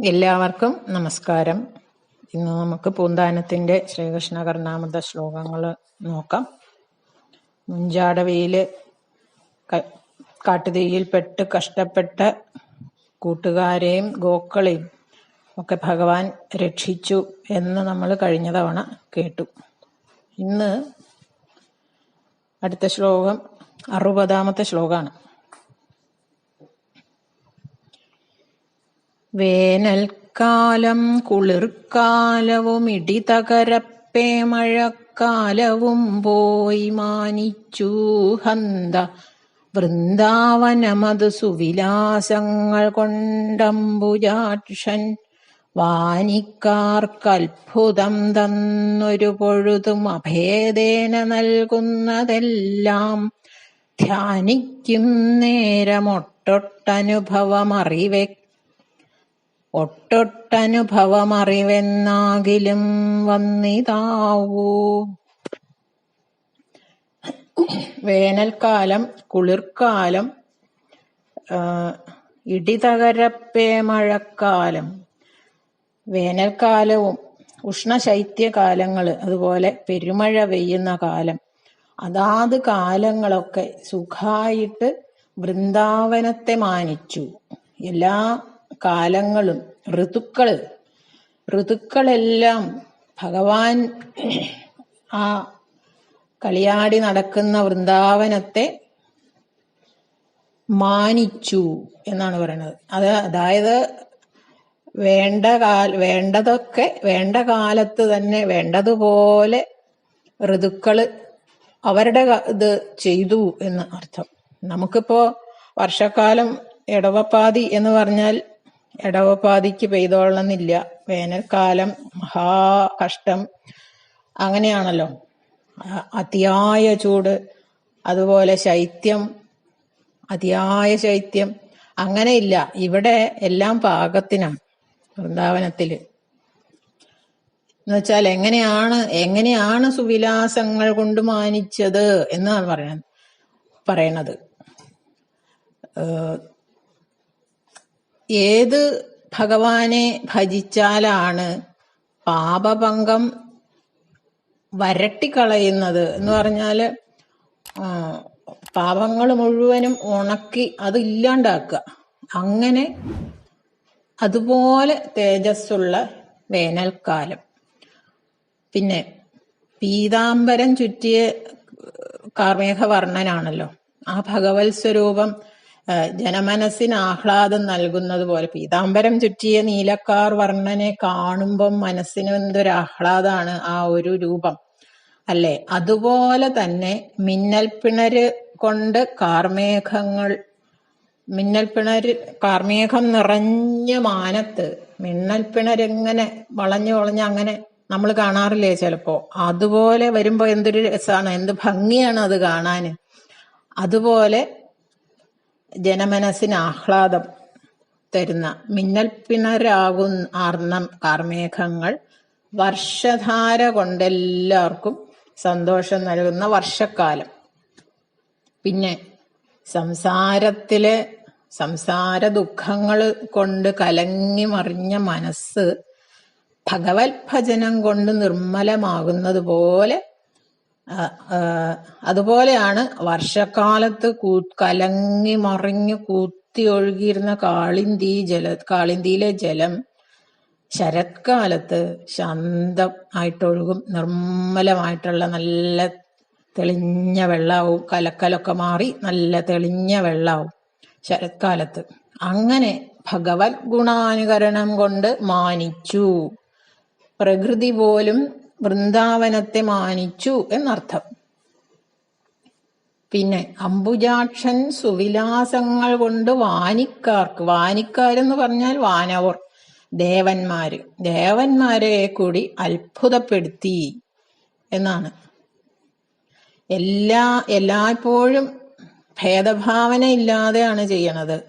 എല്ലാവർക്കും നമസ്കാരം. ഇന്ന് നമുക്ക് പൂന്താനത്തിന്റെ ശ്രീകൃഷ്ണ കർണാമൃത ശ്ലോകങ്ങൾ നോക്കാം. മുഞ്ചാടവയിൽ കാട്ടുതീയിൽപ്പെട്ട് കഷ്ടപ്പെട്ട കൂട്ടുകാരെയും ഗോക്കളെയും ഒക്കെ ഭഗവാൻ രക്ഷിച്ചു എന്ന് നമ്മൾ കഴിഞ്ഞ തവണ കേട്ടു. ഇന്ന് അടുത്ത ശ്ലോകം അറുപതാമത്തെ ശ്ലോകമാണ്. വേനൽക്കാലം കുളിർക്കാലവും ഇടിതകരപ്പേ മഴക്കാലവും പോയി മാനിച്ചു ഹന്ത. വൃന്ദാവനമത് സുവിലാസങ്ങൾ കൊണ്ടംബുജാക്ഷൻ വാനിക്കാർക്കത്ഭുതം തന്നൊരു പൊഴുതും അഭേദേന നൽകുന്നതെല്ലാം ധ്യാനിക്കും നേരമൊട്ടൊട്ടനുഭവമറിവെ ഒട്ടൊട്ടനുഭവമറിവെന്നാകിലും വന്നിതാവൂ. വേനൽക്കാലം കുളിർക്കാലം ഇടിതകരപ്പേ മഴക്കാലം വേനൽക്കാലവും ഉഷ്ണശൈത്യകാലങ്ങൾ അതുപോലെ പെരുമഴ പെയ്യുന്ന കാലം അതാത് കാലങ്ങളൊക്കെ സുഖായിട്ട് വൃന്ദാവനത്തെ മാനിച്ചു. എല്ലാ കാലങ്ങളും ഋതുക്കൾ ഋതുക്കളെല്ലാം ഭഗവാൻ ആ കളിയാടി നടക്കുന്ന വൃന്ദാവനത്തെ മാനിച്ചു എന്നാണ് പറയുന്നത് അത് അതായത് വേണ്ട കാല വേണ്ടതൊക്കെ വേണ്ട കാലത്ത് തന്നെ വേണ്ടതുപോലെ ഋതുക്കൾ അവരുടെ ഇത് ചെയ്തു എന്ന് അർത്ഥം. നമുക്കിപ്പോ വർഷക്കാലം ഇടവപ്പാതി എന്ന് പറഞ്ഞാൽ ഇടവപ്പാതിക്ക് പെയ്തോളണമെന്നില്ല. വേനൽക്കാലം മഹാ കഷ്ടം. അങ്ങനെയാണല്ലോ. അതിയായ ചൂട് അതുപോലെ ശൈത്യം അതിയായ ശൈത്യം. അങ്ങനെയില്ല. ഇവിടെ എല്ലാം പാകത്തിനാണ് വൃന്ദാവനത്തിൽ. എന്നുവെച്ചാൽ എങ്ങനെയാണ് എങ്ങനെയാണ് സുവിലാസങ്ങൾ കൊണ്ട് മാനിച്ചത് എന്നാണ് പറയുന്നത് പറയണത്. ഏത് ഭഗവാനെ ഭജിച്ചാലാണ് പാപഭംഗം വരട്ടിക്കളയുന്നത് എന്ന് പറഞ്ഞാൽ ആ, പാപങ്ങൾ മുഴുവനും ഉണക്കി അത് ഇല്ലാണ്ടാക്കുക. അങ്ങനെ അതുപോലെ തേജസ്സുള്ള വേനൽക്കാലം. പിന്നെ പീതാംബരം ചുറ്റിയ കാർമേഘവർണനാണല്ലോ. ആ ഭഗവത് സ്വരൂപം ജനമനസ്സിന് ആഹ്ലാദം നൽകുന്നത് പോലെ. പീതാംബരം ചുറ്റിയ നീലക്കാർ വർണനെ കാണുമ്പം മനസ്സിന് എന്തൊരു ആഹ്ലാദമാണ് ആ ഒരു രൂപം. അല്ലെ? അതുപോലെ തന്നെ മിന്നൽ പിണര് കൊണ്ട് കാർമേഘങ്ങൾ മിന്നൽ പിണര് കാർമേഘം നിറഞ്ഞ മാനത്ത് മിന്നൽ പിണരിങ്ങനെ വളഞ്ഞു വളഞ്ഞ് അങ്ങനെ നമ്മൾ കാണാറില്ലേ ചിലപ്പോ? അതുപോലെ വരുമ്പോ എന്തൊരു രസമാണ് എന്ത് ഭംഗിയാണ് അത് കാണാന്. അതുപോലെ ജനമനസ്സിന് ആഹ്ലാദം തരുന്ന മിന്നൽ പിണരാകുന്ന ആർന്ന കാർമേഘങ്ങൾ വർഷധാര കൊണ്ടെല്ലാവർക്കും സന്തോഷം നൽകുന്ന വർഷക്കാലം. പിന്നെ സംസാരത്തിലെ സംസാര ദുഃഖങ്ങൾ കൊണ്ട് കലങ്ങി മറിഞ്ഞ മനസ്സ് ഭഗവത് ഭജനം കൊണ്ട് നിർമ്മലമാകുന്നത് പോലെ അതുപോലെയാണ് വർഷക്കാലത്ത് കൂ കലങ്ങി മറിഞ്ഞു കൂത്തി ഒഴുകിയിരുന്ന കാളിന്തി ജല കാളിന്തിയിലെ ജലം ശരത്കാലത്ത് ശാന്തം ആയിട്ടൊഴുകും നിർമ്മലമായിട്ടുള്ള നല്ല തെളിഞ്ഞ വെള്ളാവും കലക്കലൊക്കെ മാറി നല്ല തെളിഞ്ഞ വെള്ളാവും ശരത്കാലത്ത്. അങ്ങനെ ഭഗവത് ഗുണാനുകരണം കൊണ്ട് മാനിച്ചു. പ്രകൃതി പോലും വൃന്ദാവനത്തെ മാനിച്ചു എന്നർത്ഥം. പിന്നെ അംബുജാക്ഷൻ സുവിലാസങ്ങൾ കൊണ്ട് വാനിക്കാർക്ക് വാനിക്കാരെന്ന് പറഞ്ഞാൽ വാനവർ ദേവന്മാര്. ദേവന്മാരെ കൂടി അത്ഭുതപ്പെടുത്തി എന്നാണ്. എല്ലാ എല്ലായ്പ്പോഴും ഭേദഭാവന ഇല്ലാതെയാണ് ചെയ്യണത്.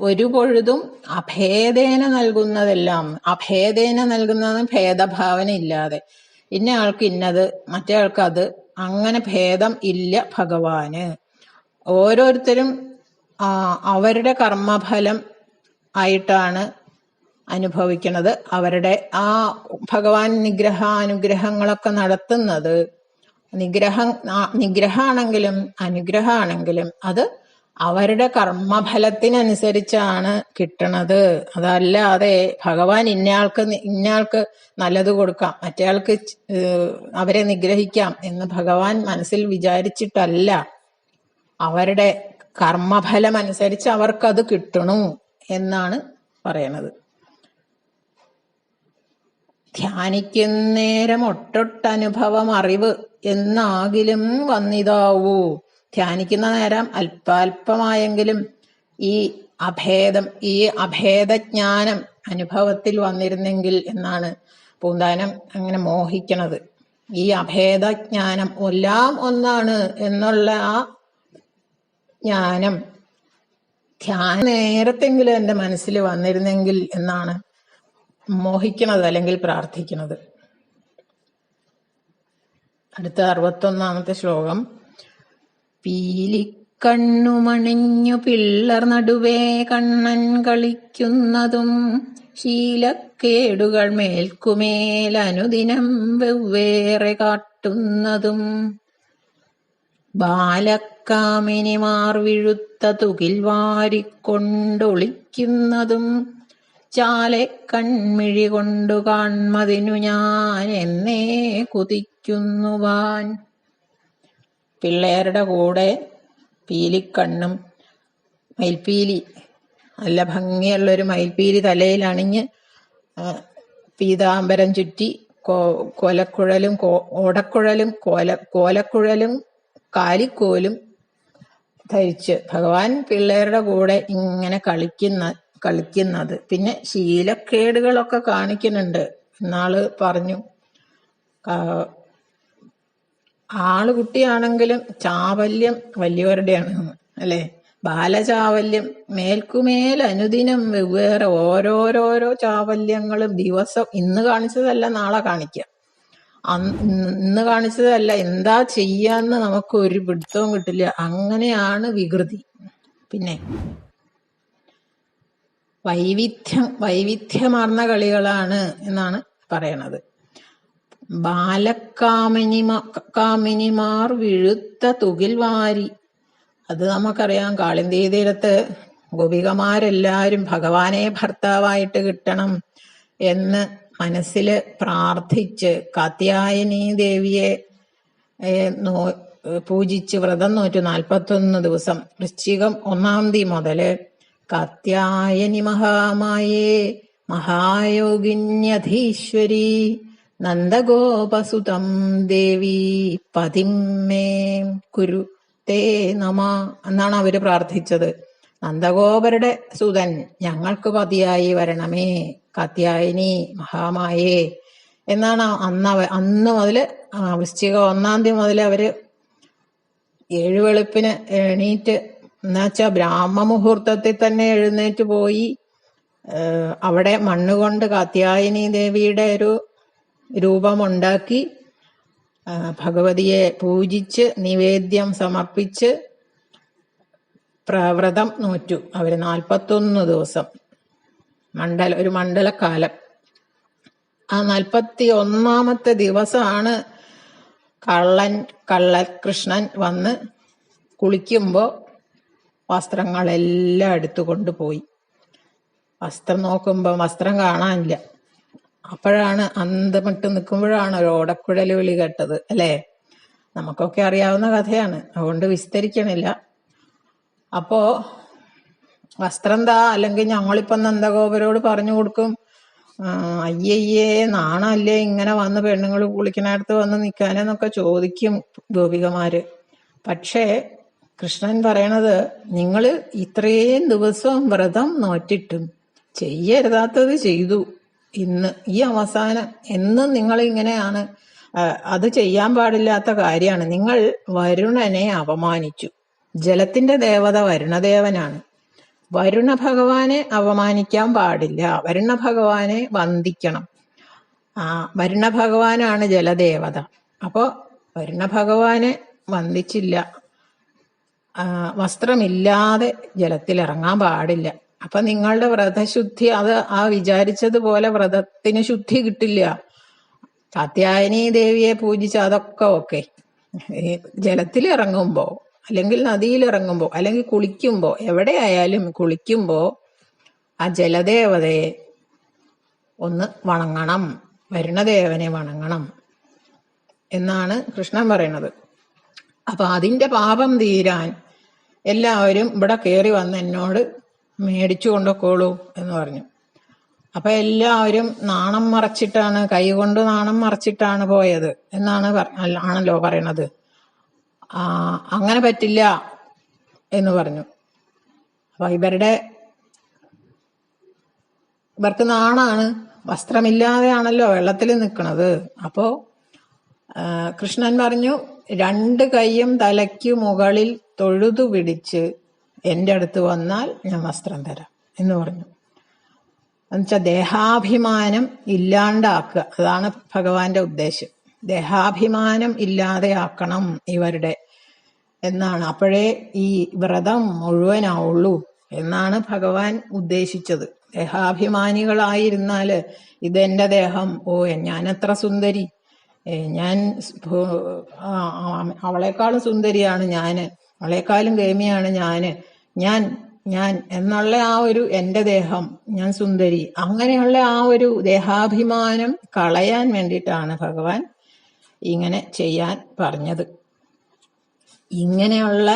ഒരു പൊഴുതും അഭേദേന നൽകുന്നതെല്ലാം അഭേദേന നൽകുന്നത് ഭേദഭാവന ഇല്ലാതെ. ഇന്ന ആൾക്ക് ഇന്നത് മറ്റേ ആൾക്ക് അത്. അങ്ങനെ ഭേദം ഇല്ല ഭഗവാന്. ഓരോരുത്തരും അവരുടെ കർമ്മഫലം ആയിട്ടാണ് അനുഭവിക്കുന്നത് അവരുടെ ആ ഭഗവാൻ നിഗ്രഹ അനുഗ്രഹങ്ങളൊക്കെ നടത്തുന്നത്. നിഗ്രഹം നിഗ്രഹമാണെങ്കിലും അനുഗ്രഹമാണെങ്കിലും അത് അവരുടെ കർമ്മഫലത്തിനനുസരിച്ചാണ് കിട്ടണത്. അതല്ലാതെ ഭഗവാൻ ഇന്നയാൾക്ക് ഇന്നയാൾക്ക് നല്ലത് കൊടുക്കാം മറ്റേയാൾക്ക് അവരെ നിഗ്രഹിക്കാം എന്ന് ഭഗവാൻ മനസ്സിൽ വിചാരിച്ചിട്ടല്ല. അവരുടെ കർമ്മഫലം അനുസരിച്ച് അവർക്കത് കിട്ടണു എന്നാണ് പറയണത്. ധ്യാനിക്കുന്നേരം ഒട്ടൊട്ടനുഭവം അറിവ് എന്നാകിലും വന്നിതാവൂ. ധ്യാനിക്കുന്ന നേരം അല്പാൽപമായെങ്കിലും ഈ അഭേദം ഈ അഭേദജ്ഞാനം അനുഭവത്തിൽ വന്നിരുന്നെങ്കിൽ എന്നാണ് പൂന്താനം അങ്ങനെ മോഹിക്കണത്. ഈ അഭേദജ്ഞാനം എല്ലാം ഒന്നാണ് എന്നുള്ള ആ ജ്ഞാനം ധ്യാന നേരത്തെങ്കിലും എന്റെ മനസ്സിൽ വന്നിരുന്നെങ്കിൽ എന്നാണ് മോഹിക്കണത് അല്ലെങ്കിൽ പ്രാർത്ഥിക്കുന്നത് അടുത്ത അറുപത്തൊന്നാമത്തെ ശ്ലോകം. പീലിക്കണ്ണുമണിഞ്ഞു പിള്ളർ നടുവേ കണ്ണൻ കളിക്കുന്നതും ശീലക്കേടുകൾ മേൽക്കുമേൽ അനുദിനം വെവ്വേറെ കാട്ടുന്നതും. ബാലക്കാമിനിമാർ വിഴുത്ത തുകിൽ വാരിക്കൊണ്ടൊളിക്കുന്നതും ചാലെ കൺമിഴി കൊണ്ടു കാൺമതിനു ഞാൻ എന്നേ കുതിക്കുന്നുവാൻ. പിള്ളേരുടെ കൂടെ പീലിക്കണ്ണും മയിൽപ്പീലി നല്ല ഭംഗിയുള്ളൊരു മയിൽപ്പീലി തലയിൽ അണിഞ്ഞ് പീതാംബരം ചുറ്റി കോ- കോലക്കുഴലും കോ- ഓടക്കുഴലും കോല കോലക്കുഴലും കാലിക്കോലും ധരിച്ച് ഭഗവാൻ പിള്ളേരുടെ കൂടെ ഇങ്ങനെ കളിക്കുന്ന കളിക്കുന്നത്. പിന്നെ ശീലക്കേടുകളൊക്കെ കാണിക്കുന്നുണ്ട്. എന്നാൾ പറഞ്ഞു ആൾ കുട്ടിയാണെങ്കിലും ചാവല്യം വലിയവരുടെയാണ്. അല്ലെ? ബാലചാവല്യം മേൽക്കുമേൽ അനുദിനം വെവ്വേറെ ഓരോരോരോ ചാവല്യങ്ങളും ദിവസം ഇന്ന് കാണിച്ചതല്ല നാളെ കാണിക്കുക ഇന്ന് കാണിച്ചതല്ല എന്താ ചെയ്യാന്ന് നമുക്ക് ഒരു പിടുത്തവും കിട്ടില്ല. അങ്ങനെയാണ് വികൃതി. പിന്നെ വൈവിധ്യം വൈവിധ്യമാർന്ന കളികളാണ് എന്നാണ് പറയണത്. ബാലക്കാമിനിമ കാമിനിമാർ വിഴുത്ത തുകിൽ വാരി. അത് നമുക്കറിയാം കാളിന്തി തീരത്ത് ഗോപികമാരെല്ലാരും ഭഗവാനെ ഭർത്താവായിട്ട് കിട്ടണം എന്ന് മനസ്സിൽ പ്രാർത്ഥിച്ച് കാത്യായനി ദേവിയെ നോ പൂജിച്ച് വ്രതം നോറ്റു നാൽപ്പത്തൊന്ന് ദിവസം. വൃശ്ചികം ഒന്നാം തീയതി മുതൽ കാത്യായനി മഹാമായേ മഹായോഗിന്യധീശ്വരി. നന്ദഗോപസുതം ദേവി പതിമേ കുരു തേ നമ എന്നാണ് അവർ പ്രാർത്ഥിച്ചത്. നന്ദഗോപരുടെ സുതൻ ഞങ്ങൾക്ക് പതിയായി വരണമേ കാത്യായനി മഹാമായേ എന്നാണ് അന്ന് അന്ന് മുതൽ വൃശ്ചിക ഒന്നാം തീയതി മുതൽ അവർ ഏഴ് വെളുപ്പിന് എണീറ്റ് എന്നുവെച്ചാ ബ്രാഹ്മ മുഹൂർത്തത്തിൽ തന്നെ എഴുന്നേറ്റ് പോയി അവിടെ മണ്ണുകൊണ്ട് കാത്യായനി ദേവിയുടെ ഒരു രൂപമുണ്ടാക്കി ഭഗവതിയെ പൂജിച്ച് നിവേദ്യം സമർപ്പിച്ച് പ്രവ്രതം നോറ്റു. അവർ നാൽപ്പത്തൊന്ന് ദിവസം. മണ്ഡല ഒരു മണ്ഡലക്കാലം ആ നാൽപ്പത്തി ഒന്നാമത്തെ ദിവസമാണ് കള്ളൻ കള്ളകൃഷ്ണൻ വന്ന് കുളിക്കുമ്പോ വസ്ത്രങ്ങളെല്ലാം എടുത്തു കൊണ്ടുപോയി വസ്ത്രം നോക്കുമ്പോ വസ്ത്രം കാണാനില്ല. അപ്പോഴാണ് അന്തമിട്ട് നിൽക്കുമ്പോഴാണ് ഒരു ഓടക്കുഴൽ വിളി കേട്ടത് അല്ലേ? നമുക്കൊക്കെ അറിയാവുന്ന കഥയാണ് അതുകൊണ്ട് വിസ്തരിക്കണില്ല. അപ്പോ വസ്ത്രം താ അല്ലെങ്കിൽ ഞങ്ങളിപ്പോ നന്ദഗോപരോട് പറഞ്ഞു കൊടുക്കും അയ്യയ്യേ നാണല്ലേ ഇങ്ങനെ വന്ന് പെണ്ണുങ്ങൾ കുളിക്കണടുത്ത് വന്ന് നിൽക്കാനെന്നൊക്കെ ചോദിക്കും ഗോപികമാര്. പക്ഷേ കൃഷ്ണൻ പറയണത് നിങ്ങൾ ഇത്രയും ദിവസം വ്രതം നോറ്റിട്ടും ചെയ്യരുതാത്തത് ചെയ്തു. ഇന്ന് ഈ അവസാനം എന്നും നിങ്ങൾ ഇങ്ങനെയാണ് അത് ചെയ്യാൻ പാടില്ലാത്ത കാര്യമാണ്. നിങ്ങൾ വരുണനെ അപമാനിച്ചു. ജലത്തിന്റെ ദേവത വരുണദേവനാണ്. വരുണ ഭഗവാനെ അപമാനിക്കാൻ പാടില്ല. വരുണ ഭഗവാനെ വന്ദിക്കണം. ആ വരുണ ഭഗവാനാണ് ജലദേവത. അപ്പോ വരുണ ഭഗവാനെ വന്ദിച്ചില്ല. വസ്ത്രമില്ലാതെ ജലത്തിൽ ഇറങ്ങാൻ പാടില്ല. അപ്പൊ നിങ്ങളുടെ വ്രതശുദ്ധി അത് ആ വിചാരിച്ചതുപോലെ വ്രതത്തിന് ശുദ്ധി കിട്ടില്ല. കാത്യായനി ദേവിയെ പൂജിച്ച് അതൊക്കെ ഓക്കെ. ജലത്തിൽ ഇറങ്ങുമ്പോ അല്ലെങ്കിൽ നദിയിൽ ഇറങ്ങുമ്പോ അല്ലെങ്കിൽ കുളിക്കുമ്പോ എവിടെയായാലും കുളിക്കുമ്പോ ആ ജലദേവതയെ ഒന്ന് വണങ്ങണം വരുണദേവനെ വണങ്ങണം എന്നാണ് കൃഷ്ണൻ പറയണത്. അപ്പൊ അതിന്റെ പാപം തീരാൻ എല്ലാവരും ഇവിടെ കയറി വന്ന് എന്നോട് മേടിച്ചു കൊണ്ടുപോക്കോളൂ എന്ന് പറഞ്ഞു. അപ്പൊ എല്ലാവരും നാണം മറച്ചിട്ടാണ് കൈകൊണ്ട് നാണം മറച്ചിട്ടാണ് പോയത് എന്നാണ് ആണല്ലോ പറയണത്. അങ്ങനെ പറ്റില്ല എന്ന് പറഞ്ഞു. അപ്പൊ ഇവരുടെ ഇവർക്ക് നാണാണ് വസ്ത്രമില്ലാതെയാണല്ലോ വെള്ളത്തിൽ നിൽക്കണത്. അപ്പോ കൃഷ്ണൻ പറഞ്ഞു രണ്ട് കൈയും തലയ്ക്ക് മുകളിൽ തൊഴുതു പിടിച്ച് എന്റെ അടുത്ത് വന്നാൽ ഞാൻ വസ്ത്രം തരാം എന്ന് പറഞ്ഞു. എന്നുവെച്ചാൽ ദേഹാഭിമാനം ഇല്ലാണ്ടാക്കുക. അതാണ് ഭഗവാന്റെ ഉദ്ദേശം. ദേഹാഭിമാനം ഇല്ലാതെ ആക്കണം ഇവരുടെ എന്നാണ്. അപ്പോഴേ ഈ വ്രതം മുഴുവനാവുള്ളൂ എന്നാണ് ഭഗവാൻ ഉദ്ദേശിച്ചത്. ദേഹാഭിമാനികളായിരുന്നാൽ ഇതെന്റെ ദേഹം. ഓ ഞാൻ എത്ര സുന്ദരി ഞാൻ അവളെക്കാളും സുന്ദരിയാണ് ഞാൻ. അവളെക്കാളും ഗേമിയാണ് ഞാൻ. ഞാൻ ഞാൻ എന്നുള്ള ആ ഒരു എന്റെ ദേഹം ഞാൻ സുന്ദരി അങ്ങനെയുള്ള ആ ഒരു ദേഹാഭിമാനം കളയാൻ വേണ്ടിയിട്ടാണ് ഭഗവാൻ ഇങ്ങനെ ചെയ്യാൻ പറഞ്ഞത്. ഇങ്ങനെയുള്ള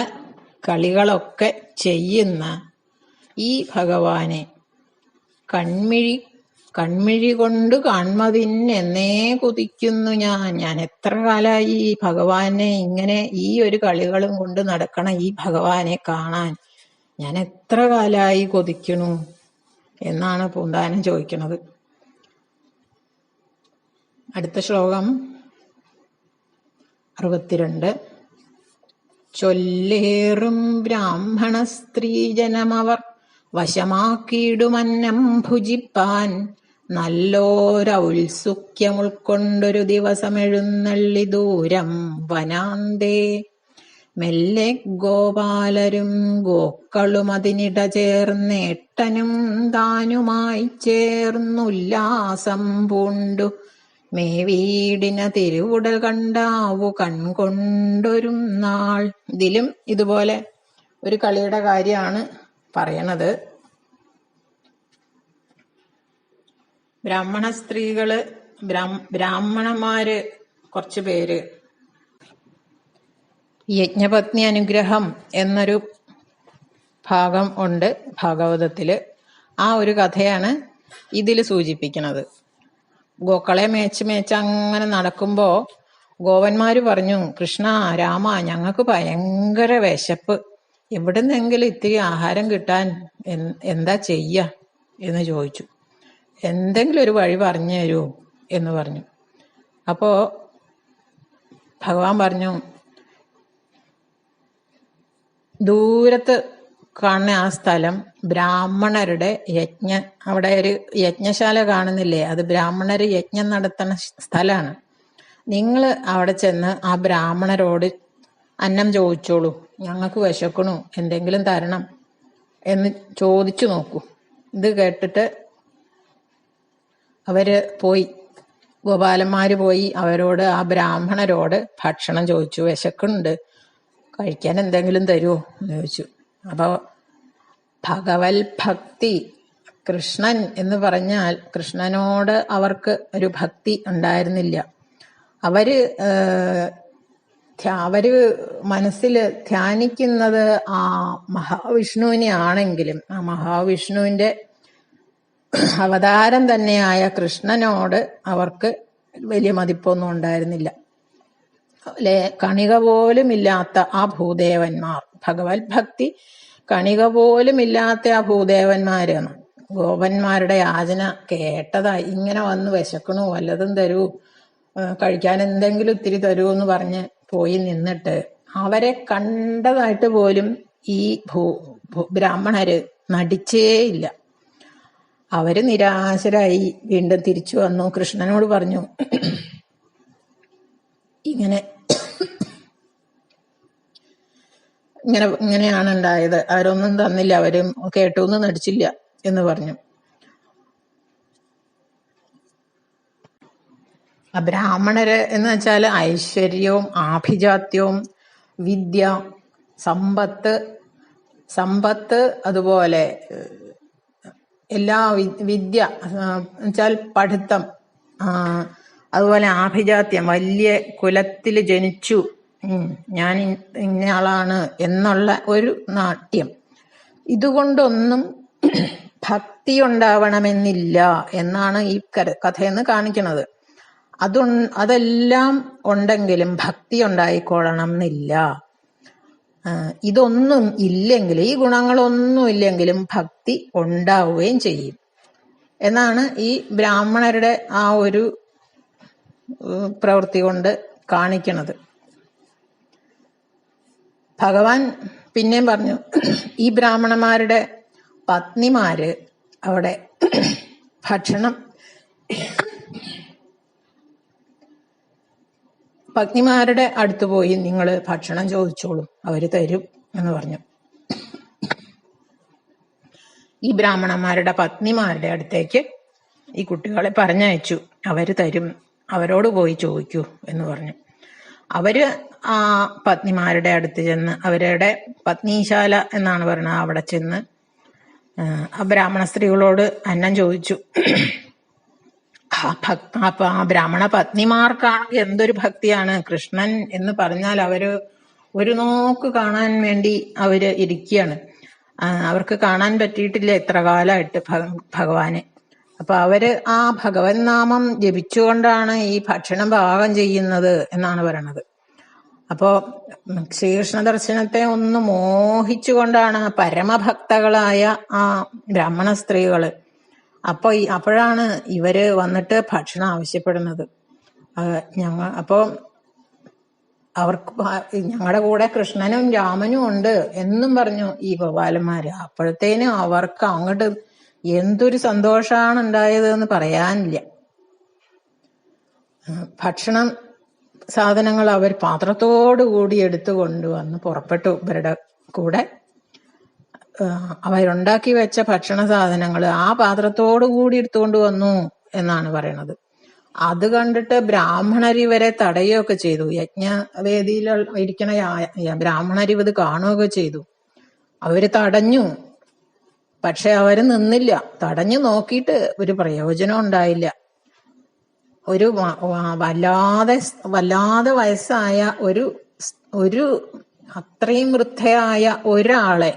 കളികളൊക്കെ ചെയ്യുന്ന ഈ ഭഗവാനെ കൺമിഴി കൺമിഴി കൊണ്ട് കാൺമതിന്നെന്നേ കുതിക്കുന്നു ഞാൻ. ഞാൻ എത്ര കാലമായി ഈ ഭഗവാനെ ഇങ്ങനെ ഈ ഒരു കളികളും കൊണ്ട് നടക്കണം ഈ ഭഗവാനെ കാണാൻ ഞാൻ എത്ര കാലായി കൊതിക്കണു എന്നാണ് പൂന്താനം ചോദിക്കുന്നത് അടുത്ത ശ്ലോകം അറുപത്തിരണ്ട്. ചൊല്ലേറും ബ്രാഹ്മണ സ്ത്രീജനമവർ വശമാക്കിയിടുമന്നം ഭുജിപ്പാൻ നല്ലോരൗത്സുക്യം ഉൾക്കൊണ്ടൊരു ദിവസം എഴുന്നള്ളി ദൂരം വനാന്തേ മെല്ലെ ഗോപാലരും ഗോക്കളും അതിനിട ചേർന്നേട്ടനും താനുമായി ചേർന്നുല്ലാസം പൂണ്ടു. മേവീടിന തിരുവുടൽ കണ്ടാവു കൺകൊണ്ടൊരു നാൾ. ഇതിലും ഇതുപോലെ ഒരു കളിയുടെ കാര്യമാണ് പറയണത്. ബ്രാഹ്മണ സ്ത്രീകൾ ബ്രാഹ്മ- ബ്രാഹ്മണന്മാര് കുറച്ചു പേര് യജ്ഞപത്നി അനുഗ്രഹം എന്നൊരു ഭാഗം ഉണ്ട് ഭാഗവതത്തിൽ ആ ഒരു കഥയാണ് ഇതിൽ സൂചിപ്പിക്കുന്നത്. ഗോക്കളെ മേച്ച് മേച്ച് അങ്ങനെ നടക്കുമ്പോ ഗോവന്മാര് പറഞ്ഞു കൃഷ്ണ രാമ ഞങ്ങൾക്ക് ഭയങ്കര വിശപ്പ്. എവിടുന്നെങ്കിലും ഇത്തിരി ആഹാരം കിട്ടാൻ എന്താ ചെയ്യ? എന്ന് ചോദിച്ചു. എന്തെങ്കിലും ഒരു വഴി പറഞ്ഞു തരൂ എന്ന് പറഞ്ഞു. അപ്പോൾ ഭഗവാൻ പറഞ്ഞു ദൂരത്ത് കാണുന്ന ആ സ്ഥലം ബ്രാഹ്മണരുടെ യജ്ഞ അവിടെ ഒരു യജ്ഞശാല കാണുന്നില്ലേ? അത് ബ്രാഹ്മണർ യജ്ഞം നടത്തുന്ന സ്ഥലമാണ് നിങ്ങൾ അവിടെ ചെന്ന് ആ ബ്രാഹ്മണരോട് അന്നം ചോദിച്ചോളൂ. ഞങ്ങൾക്ക് വിശക്കണു എന്തെങ്കിലും തരണം എന്ന് ചോദിച്ചു നോക്കൂ. ഇത് കേട്ടിട്ട് അവർ പോയി. ഗോപാലന്മാര് പോയി അവരോട് ആ ബ്രാഹ്മണരോട് ഭക്ഷണം ചോദിച്ചു വിശക്കുന്നുണ്ട്. കഴിക്കാൻ എന്തെങ്കിലും തരുമോ എന്ന് ചോദിച്ചു. അപ്പോൾ ഭഗവൽ ഭക്തി കൃഷ്ണൻ എന്ന് പറഞ്ഞാൽ കൃഷ്ണനോട് അവർക്ക് ഒരു ഭക്തി ഉണ്ടായിരുന്നില്ല. അവർ അവർ മനസ്സിൽ ധ്യാനിക്കുന്നത് ആ മഹാവിഷ്ണുവിനെ ആണെങ്കിലും ആ മഹാവിഷ്ണുവിന്റെ അവതാരം തന്നെയായ കൃഷ്ണനോട് അവർക്ക് വലിയ മതിപ്പൊന്നും ഉണ്ടായിരുന്നില്ല. കണിക പോലും ഇല്ലാത്ത ആ ഭൂദേവന്മാർ. ഭഗവത് ഭക്തി കണിക പോലും ഇല്ലാത്ത ആ ഭൂദേവന്മാരാണ് ഗോപന്മാരുടെ യാചന കേട്ടതായി. ഇങ്ങനെ വന്ന് വിശക്കണു വല്ലതും തരൂ കഴിക്കാൻ എന്തെങ്കിലും ഇത്തിരി തരൂ എന്ന് പറഞ്ഞ് പോയി നിന്നിട്ട് അവരെ കണ്ടതായിട്ട് പോലും ഈ ഭൂ ബ്രാഹ്മണര് നടിച്ചേയില്ല. അവർ നിരാശരായി വീണ്ടും തിരിച്ചു വന്നു. കൃഷ്ണനോട് പറഞ്ഞു ഇങ്ങനെ ഇങ്ങനെ ഇങ്ങനെയാണ് ഉണ്ടായത് അവരൊന്നും തന്നില്ല. അവരും കേട്ടു ഒന്നും നടിച്ചില്ല എന്ന് പറഞ്ഞു. ബ്രാഹ്മണര് എന്ന് വെച്ചാൽ ഐശ്വര്യവും ആഭിജാത്യവും വിദ്യ സമ്പത്ത് സമ്പത്ത് അതുപോലെ എല്ലാ വിദ്യ വെച്ചാൽ പഠിത്തം അതുപോലെ ആഭിജാത്യം വലിയ കുലത്തിൽ ജനിച്ചു ഞാൻ ഇന്നയാളാണ് എന്നുള്ള ഒരു നാട്യം. ഇതുകൊണ്ടൊന്നും ഭക്തി ഉണ്ടാവണമെന്നില്ല എന്നാണ് ഈ കഥയെന്ന് കാണിക്കുന്നത് അതു അതെല്ലാം ഉണ്ടെങ്കിലും ഭക്തി ഉണ്ടായിക്കൊള്ളണം എന്നില്ല ഇതൊന്നും ഇല്ലെങ്കിൽ ഈ ഗുണങ്ങളൊന്നും ഇല്ലെങ്കിലും ഭക്തി ഉണ്ടാവുകയും ചെയ്യും. എന്നാണ് ഈ ബ്രാഹ്മണരുടെ ആ ഒരു പ്രവൃത്തി കൊണ്ട് കാണിക്കുന്നത് ഭഗവാൻ പിന്നെയും പറഞ്ഞു ഈ ബ്രാഹ്മണന്മാരുടെ പത്നിമാര് അവിടെ ഭക്ഷണം പത്നിമാരുടെ അടുത്ത് പോയി നിങ്ങൾ ഭക്ഷണം ചോദിച്ചോളും അവർ തരും എന്ന് പറഞ്ഞു. ഈ ബ്രാഹ്മണന്മാരുടെ പത്നിമാരുടെ അടുത്തേക്ക് ഈ കുട്ടികളെ പറഞ്ഞയച്ചു അവർ തരും അവരോട് പോയി ചോദിക്കൂ എന്ന് പറഞ്ഞു. അവർ ആ പത്നിമാരുടെ അടുത്ത് ചെന്ന് അവരുടെ പത്നീശാല എന്നാണ് പറയുന്നത്. അവിടെ ചെന്ന് ആ, ബ്രാഹ്മണ സ്ത്രീകളോട് അന്നം ചോദിച്ചു. ആ ഭക് അപ്പൊ ആ ബ്രാഹ്മണ പത്നിമാർക്കാണെങ്കിൽ എന്തൊരു ഭക്തിയാണ്. കൃഷ്ണൻ എന്ന് പറഞ്ഞാൽ അവർ ഒരു നോക്ക് കാണാൻ വേണ്ടി അവർ ഇരിക്കുകയാണ്. അവർക്ക് കാണാൻ പറ്റിയിട്ടില്ല എത്ര കാലമായിട്ട് ഭഗ- ഭഗവാനെ. അപ്പൊ അവർ ആ ഭഗവൻ നാമം ജപിച്ചുകൊണ്ടാണ് ഈ ഭക്ഷണം പാകം ചെയ്യുന്നത് എന്നാണ് പറയണത്. അപ്പോ ശ്രീകൃഷ്ണ ദർശനത്തെ ഒന്ന് മോഹിച്ചുകൊണ്ടാണ് പരമഭക്തകളായ ആ ബ്രാഹ്മണ സ്ത്രീകൾ. അപ്പൊ അപ്പോഴാണ് ഇവർ വന്നിട്ട് ഭക്ഷണം ആവശ്യപ്പെടുന്നത്. ഞങ്ങൾ ഞങ്ങ അപ്പോ അവർക്ക് ഞങ്ങളുടെ കൂടെ കൃഷ്ണനും രാമനും ഉണ്ട് എന്നും പറഞ്ഞു ഈ ഗോപാലന്മാര്. അപ്പോഴത്തേനും അവർക്ക് അങ്ങോട്ട് എന്തൊരു സന്തോഷമാണ് ഉണ്ടായത് എന്ന് പറയാനില്ല ഭക്ഷണം സാധനങ്ങൾ അവർ പാത്രത്തോടു കൂടി എടുത്തു കൊണ്ടുവന്ന് പുറപ്പെട്ടു. ഇവരുടെ കൂടെ അവരുണ്ടാക്കി വെച്ച ഭക്ഷണ സാധനങ്ങൾ ആ പാത്രത്തോടു കൂടി എടുത്തുകൊണ്ട് വന്നു എന്നാണ് പറയണത്. അത് കണ്ടിട്ട് ബ്രാഹ്മണർ ഇവരെ തടയുകയൊക്കെ ചെയ്തു. യജ്ഞവേദിയിൽ ഇരിക്കണ ബ്രാഹ്മണർ ഇത് കാണുകയൊക്കെ ചെയ്തു. അവർ തടഞ്ഞു. പക്ഷെ അവർ നിന്നില്ല. തടഞ്ഞു നോക്കിയിട്ട് ഒരു പ്രയോജനം ഉണ്ടായില്ല. ഒരു വല്ലാതെ വല്ലാതെ വയസ്സായ ഒരു ഒരു അത്രയും വൃദ്ധയായ ഒരാളെ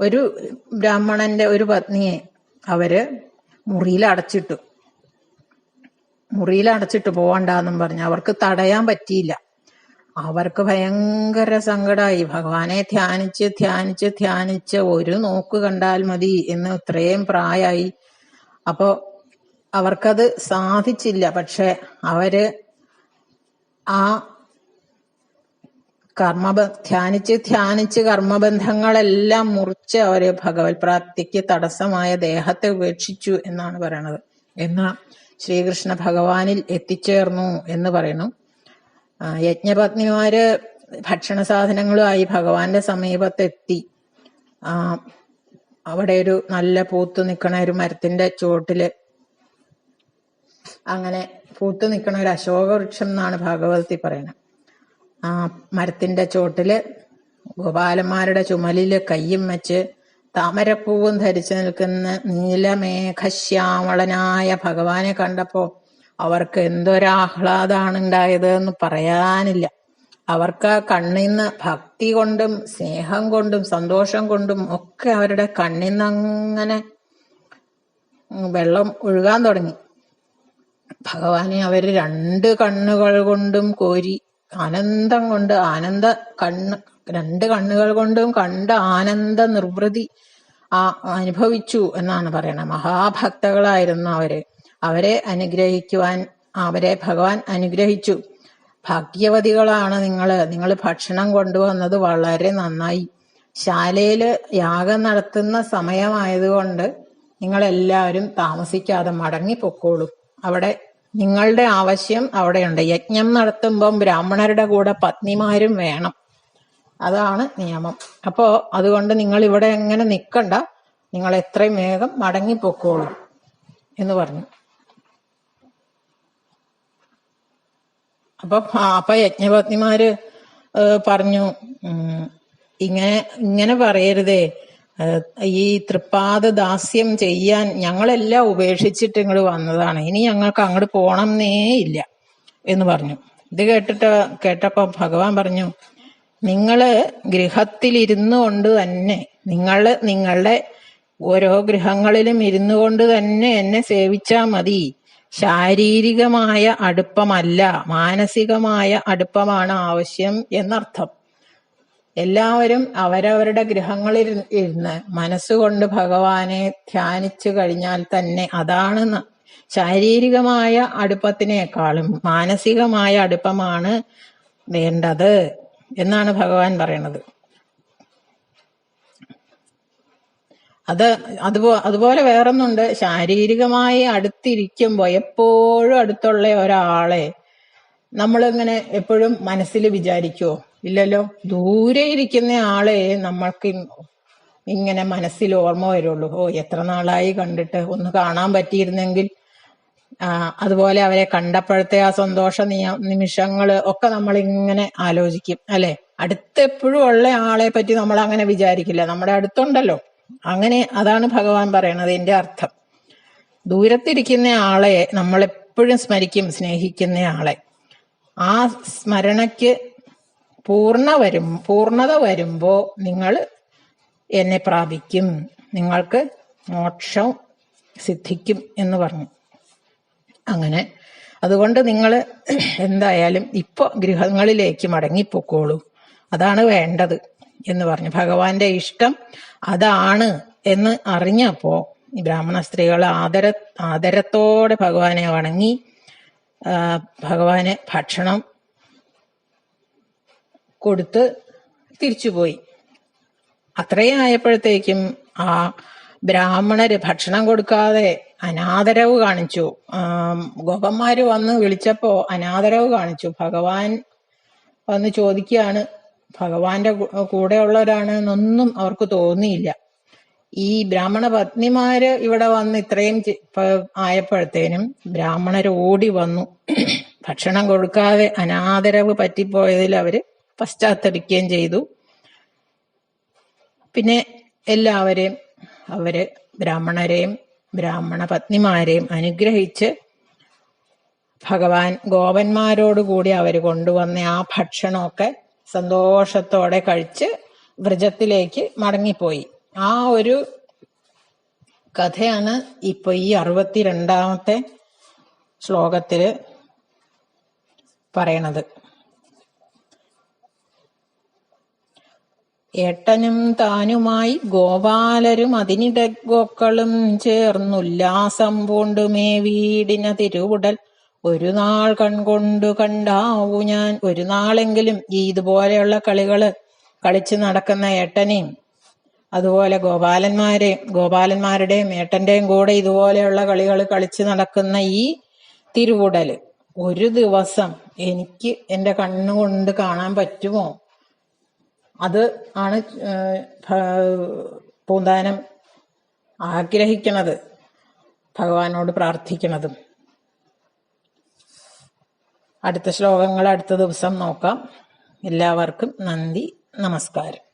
ഒരു ബ്രാഹ്മണന്റെ ഒരു പത്നിയെ അവർ മുറിയിൽ അടച്ചിട്ടു മുറിയിൽ അടച്ചിട്ട് പോവണ്ടെന്നും പറഞ്ഞു. അവർക്ക് തടയാൻ പറ്റിയില്ല. അവർക്ക് ഭയങ്കര സങ്കടമായി ഭഗവാനെ ധ്യാനിച്ച് ധ്യാനിച്ച് ധ്യാനിച്ച് ഒരു നോക്ക് കണ്ടാൽ മതി എന്ന് ഇത്രയും പ്രായമായി അപ്പോ അവർക്കത് സാധിച്ചില്ല. പക്ഷെ അവർ ആ കർമ്മ ധ്യാനിച്ച് ധ്യാനിച്ച് കർമ്മബന്ധങ്ങളെല്ലാം മുറിച്ച് അവർ ഭഗവത് പ്രാപ്തിക്ക് തടസ്സമായ ദേഹത്തെ ഉപേക്ഷിച്ചു എന്നാണ് പറയണത്. എന്നാ ശ്രീകൃഷ്ണ ഭഗവാനിൽ എത്തിച്ചേർന്നു എന്ന് പറയുന്നു. യജ്ഞപത്നിമാര് ഭക്ഷണ സാധനങ്ങളുമായി ഭഗവാന്റെ സമീപത്തെത്തി. അവിടെ ഒരു നല്ല പൂത്തു നിൽക്കണ ഒരു മരത്തിന്റെ ചുവട്ടിൽ അങ്ങനെ പൂത്തു നിൽക്കണ ഒരു അശോക വൃക്ഷം എന്നാണ് ഭാഗവതത്തിൽ പറയുന്നത്. ആ മരത്തിന്റെ ചോട്ടിൽ ഗോപാലന്മാരുടെ ചുമലിൽ കയ്യും വെച്ച് താമരപ്പൂവും ധരിച്ചു നിൽക്കുന്ന നീലമേഘശ്യാമളനായ ഭഗവാനെ കണ്ടപ്പോ അവർക്ക് എന്തൊരാഹ്ലാദാണ് ഉണ്ടായത് എന്ന് പറയാനില്ല. അവർക്ക് കണ്ണിന്ന് ഭക്തി കൊണ്ടും സ്നേഹം കൊണ്ടും സന്തോഷം കൊണ്ടും ഒക്കെ അവരുടെ കണ്ണിന്ന് അങ്ങനെ വെള്ളം ഒഴുകാൻ തുടങ്ങി. ഭഗവാനെ അവർ രണ്ട് കണ്ണുകൾ കൊണ്ടും കോരി ആനന്ദം കൊണ്ട് ആനന്ദ കണ്ണ് രണ്ട് കണ്ണുകൾ കൊണ്ടും കണ്ട ആനന്ദ നിർവൃതി ആ അനുഭവിച്ചു എന്നാണ് പറയണത്. മഹാഭക്തകളായിരുന്നു അവർ. അവരെ അനുഗ്രഹിക്കുവാൻ അവരെ ഭഗവാൻ അനുഗ്രഹിച്ചു. ഭാഗ്യവതികളാണ് നിങ്ങൾ നിങ്ങൾ ഭക്ഷണം കൊണ്ടുവന്നത് വളരെ നന്നായി. ശാലയിൽ യാഗം നടത്തുന്ന സമയമായതുകൊണ്ട് നിങ്ങളെല്ലാവരും താമസിക്കാതെ മടങ്ങി പൊക്കോളൂ അവിടെ നിങ്ങളുടെ ആവശ്യം അവിടെയുണ്ട്. യജ്ഞം നടത്തുമ്പം ബ്രാഹ്മണരുടെ കൂടെ പത്നിമാരും വേണം. അതാണ് നിയമം. അപ്പോ അതുകൊണ്ട് നിങ്ങൾ ഇവിടെ എങ്ങനെ നിൽക്കണ്ട നിങ്ങൾ എത്രയും വേഗം മടങ്ങിപ്പോക്കോളൂ എന്ന് പറഞ്ഞു. അപ്പൊ അപ്പൊ യജ്ഞപത്നിമാര് പറഞ്ഞു ഇങ്ങനെ ഇങ്ങനെ പറയരുതേ. ഈ തൃപ്പാദ ദാസ്യം ചെയ്യാൻ ഞങ്ങളെല്ലാം ഉപേക്ഷിച്ചിട്ട് ഇങ്ങോട്ട് വന്നതാണ്. ഇനി ഞങ്ങൾക്ക് അങ്ങോട്ട് പോണമെന്നേ ഇല്ല എന്ന് പറഞ്ഞു. ഇത് കേട്ടിട്ട് കേട്ടപ്പോ ഭഗവാൻ പറഞ്ഞു നിങ്ങൾ ഗൃഹത്തിലിരുന്നു കൊണ്ട് തന്നെ നിങ്ങൾ നിങ്ങളുടെ ഓരോ ഗൃഹങ്ങളിലും ഇരുന്നു കൊണ്ട് തന്നെ എന്നെ സേവിച്ചാ മതി. ശാരീരികമായ അടുപ്പമല്ല മാനസികമായ അടുപ്പമാണ് ആവശ്യം എന്നർത്ഥം. എല്ലാവരും അവരവരുടെ ഗൃഹങ്ങളിൽ ഇരുന്ന് മനസ്സുകൊണ്ട് ഭഗവാനെ ധ്യാനിച്ചു കഴിഞ്ഞാൽ തന്നെ അതാണ് ശാരീരികമായ അടുപ്പത്തിനേക്കാളും മാനസികമായ അടുപ്പമാണ് വേണ്ടത് എന്നാണ് ഭഗവാൻ പറയണത് അത് അതുപോ അതുപോലെ വേറൊന്നുണ്ട്. ശാരീരികമായി അടുത്തിരിക്കുമ്പോൾ എപ്പോഴും അടുത്തുള്ള ഒരാളെ നമ്മളിങ്ങനെ എപ്പോഴും മനസ്സിൽ വിചാരിക്കുവോ? ഇല്ലല്ലോ. ദൂരെ ഇരിക്കുന്ന ആളെ നമ്മൾക്ക് ഇങ്ങനെ മനസ്സിൽ ഓർമ്മ വരുള്ളൂ. ഓ എത്ര നാളായി കണ്ടിട്ട് ഒന്ന് കാണാൻ പറ്റിയിരുന്നെങ്കിൽ അതുപോലെ അവരെ കണ്ടപ്പോഴത്തെ ആ സന്തോഷ നിയ നിമിഷങ്ങൾ ഒക്കെ നമ്മൾ ഇങ്ങനെ ആലോചിക്കും അല്ലെ? അടുത്തെപ്പോഴും ഉള്ള ആളെ പറ്റി നമ്മൾ അങ്ങനെ വിചാരിക്കില്ല. നമ്മുടെ അടുത്തുണ്ടല്ലോ. അങ്ങനെ അതാണ് ഭഗവാൻ പറയണത് എന്റെ അർത്ഥം. ദൂരത്തിരിക്കുന്ന ആളെ നമ്മൾ എപ്പോഴും സ്മരിക്കും സ്നേഹിക്കുന്ന ആളെ. ആ സ്മരണയ്ക്ക് പൂർണ വരും പൂർണത വരുമ്പോ നിങ്ങൾ എന്നെ പ്രാപിക്കും. നിങ്ങൾക്ക് മോക്ഷം സിദ്ധിക്കും എന്ന് പറഞ്ഞു. അങ്ങനെ അതുകൊണ്ട് നിങ്ങൾ എന്തായാലും ഇപ്പൊ ഗൃഹങ്ങളിലേക്ക് മടങ്ങിപ്പോക്കോളൂ. അതാണ് വേണ്ടത് എന്ന് പറഞ്ഞു. ഭഗവാന്റെ ഇഷ്ടം അതാണ് എന്ന് അറിഞ്ഞപ്പോ ഈ ബ്രാഹ്മണ സ്ത്രീകൾ ആദര ആദരത്തോടെ ഭഗവാനെ വണങ്ങി ഭഗവാന് ഭക്ഷണം കൊടുത്ത് തിരിച്ചുപോയി. അത്രയും ആയപ്പോഴത്തേക്കും ആ ബ്രാഹ്മണര് ഭക്ഷണം കൊടുക്കാതെ അനാദരവ് കാണിച്ചു. ഗോപന്മാര് വന്ന് വിളിച്ചപ്പോ അനാദരവ് കാണിച്ചു. ഭഗവാൻ വന്ന് ചോദിക്കുകയാണ് ഭഗവാന്റെ കൂടെ കൂടെയുള്ളവരാണ് എന്നൊന്നും അവർക്ക് തോന്നിയില്ല. ഈ ബ്രാഹ്മണ പത്നിമാര് ഇവിടെ വന്ന് ഇത്രയും ആയപ്പോഴത്തേനും ബ്രാഹ്മണർ ഓടി വന്നു. ഭക്ഷണം കൊടുക്കാതെ അനാദരവ് പറ്റിപ്പോയതിൽ അവർ പശ്ചാത്തപിക്കുകയും ചെയ്തു. പിന്നെ എല്ലാവരെയും അവർ ബ്രാഹ്മണരെയും ബ്രാഹ്മണ പത്നിമാരെയും അനുഗ്രഹിച്ച് ഭഗവാൻ ഗോപന്മാരോടുകൂടി അവർ കൊണ്ടുവന്ന ആ ഭക്ഷണമൊക്കെ സന്തോഷത്തോടെ കഴിച്ച് വ്രജത്തിലേക്ക് മടങ്ങിപ്പോയി. ആ ഒരു കഥയാണ് ഇപ്പൊ ഈ അറുപത്തിരണ്ടാമത്തെ ശ്ലോകത്തിൽ പറയണത്. ഏട്ടനും താനുമായി ഗോപാലരും അതിനിടഗോക്കളും ചേർന്നുല്ലാസം പൂണ്ടുമേ വീടിന തിരുവുടൽ. ഒരു നാൾ കൺകൊണ്ടു കണ്ടാവൂ ഞാൻ. ഒരു നാളെങ്കിലും ഈ ഇതുപോലെയുള്ള കളികൾ കളിച്ചു നടക്കുന്ന ഏട്ടനെയും അതുപോലെ ഗോപാലന്മാരെയും ഗോപാലന്മാരുടെയും ഏട്ടന്റെയും കൂടെ ഇതുപോലെയുള്ള കളികൾ കളിച്ചു നടക്കുന്ന ഈ തിരുവുടൽ. ഒരു ദിവസം എനിക്ക് എന്റെ കണ്ണുകൊണ്ട് കാണാൻ പറ്റുമോ? അത് ആണ് പൂന്താനം ആഗ്രഹിക്കണത് ഭഗവാനോട് പ്രാർത്ഥിക്കണതും അടുത്ത ശ്ലോകങ്ങൾ അടുത്ത ദിവസം നോക്കാം. എല്ലാവർക്കും നന്ദി നമസ്കാരം.